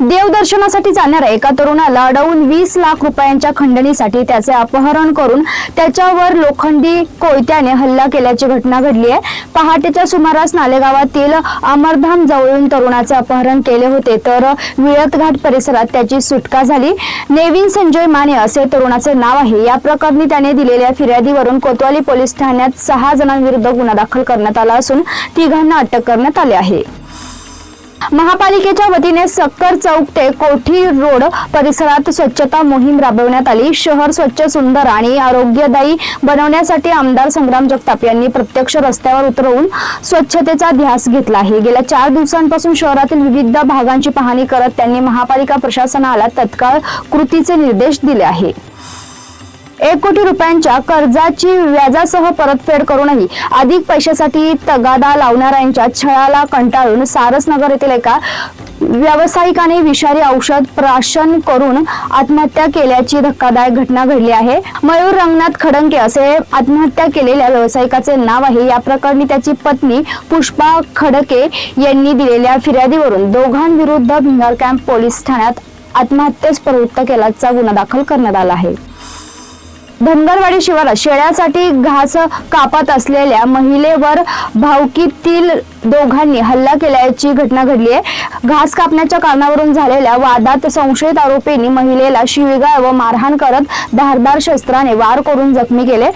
देवदर्शनासाठी जाणाऱ्या एका तरुणाला अडवून वीस लाख रुपयांच्या खंडणीसाठी त्याचे अपहरण करून त्याच्यावर लोखंडी कोयत्याने हल्ला केल्याची घटना घडली आहे. पहाटेच्या सुमारास नालेगावातील अमरधाम जवळून तरुणाचे अपहरण केले होते तर विळतघाट परिसरात त्याची सुटका झाली. नेविन संजय माने असे तरुणाचे नाव आहे. या प्रकरणी त्याने दिलेल्या फिर्यादीवरून कोतवाली पोलीस ठाण्यात सहा जणांविरुद्ध गुन्हा दाखल करण्यात आला असून तिघांना अटक करण्यात आले आहे. महापालिकेच्या वतीने सक्कर चौक ते कोठी रोड परिसरात स्वच्छता मोहीम राबवण्यात आली. शहर स्वच्छ सुंदर आणि आरोग्यदायी बनवण्यासाठी आमदार संग्राम जगताप यांनी प्रत्यक्ष रस्त्यावर उतरवून स्वच्छतेचा ध्यास घेतला आहे. गेल्या चार दिवसांपासून शहरातील विविध भागांची पाहणी करत त्यांनी महापालिका प्रशासनाला तत्काळ कृतीचे निर्देश दिले आहे. एक कोटी रुपयांच्या कर्जाची व्याजासह परतफेड करूनही अधिक पैशासाठी तगादा लावणाऱ्यांच्या छळाला कंटाळून सारसनगर येथील एका व्यावसायिकाने विषारी औषध प्राशन करून आत्महत्या केल्याची धक्कादायक घटना घडली आहे. मयूर रंगनाथ खडंके असे आत्महत्या केलेल्या व्यावसायिकाचे नाव आहे. या प्रकरणी त्याची पत्नी पुष्पा खडके यांनी दिलेल्या फिर्यादीवरून दोघांविरुद्ध भिंगार कॅम्प पोलीस ठाण्यात आत्महत्येस प्रवृत्त केल्याचा गुन्हा दाखल करण्यात आला आहे. धनगरवाडी शिवारात शेळ्यासाठी घास कापत असलेल्या महिलेवर भावकीतील दोघांनी हल्ला केल्याची घटना घडली आहे. घास कापण्याच्या कारणावरून झालेल्या वादात संशयित आरोपींनी महिलेला शिवीगाळ व मारहाण करत धारदार शस्त्राने वार करून जखमी केले.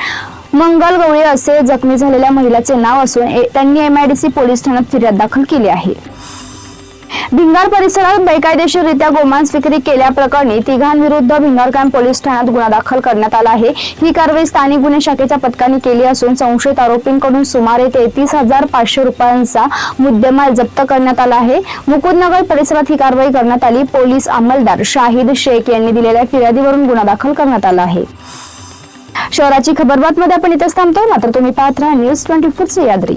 मंगल गवळी असे जखमी झालेल्या महिलेचे नाव असून ए- त्यांनी एमआयडीसी पोलीस ठाण्यात फिर्याद दाखल केली आहे. भिंगार परिसरात बेकायदेशीररित्या गोमांस विक्री केल्याप्रकरणी तिघांविरुद्ध भिंगार कॅम्प पोलीस ठाण्यात गुन्हा दाखल करण्यात आला आहे. ही कारवाई स्थानिक गुन्हे शाखेच्या पथकाने केली असून संशयित आरोपींकडून सुमारे तेहतीस हजार पाचशे रुपयांचा मुद्देमाल जप्त करण्यात आला आहे. मुकुंदनगर परिसरात ही कारवाई करण्यात आली. पोलीस अंमलदार शाहिद शेख यांनी दिलेल्या फिर्यादीवरून गुन्हा दाखल करण्यात आला आहे. शहराची खबर बातमध्ये आपण इथेच थांबतो. मात्र तुम्ही पाहत राहा न्यूज ट्वेंटी फोर सह्याद्री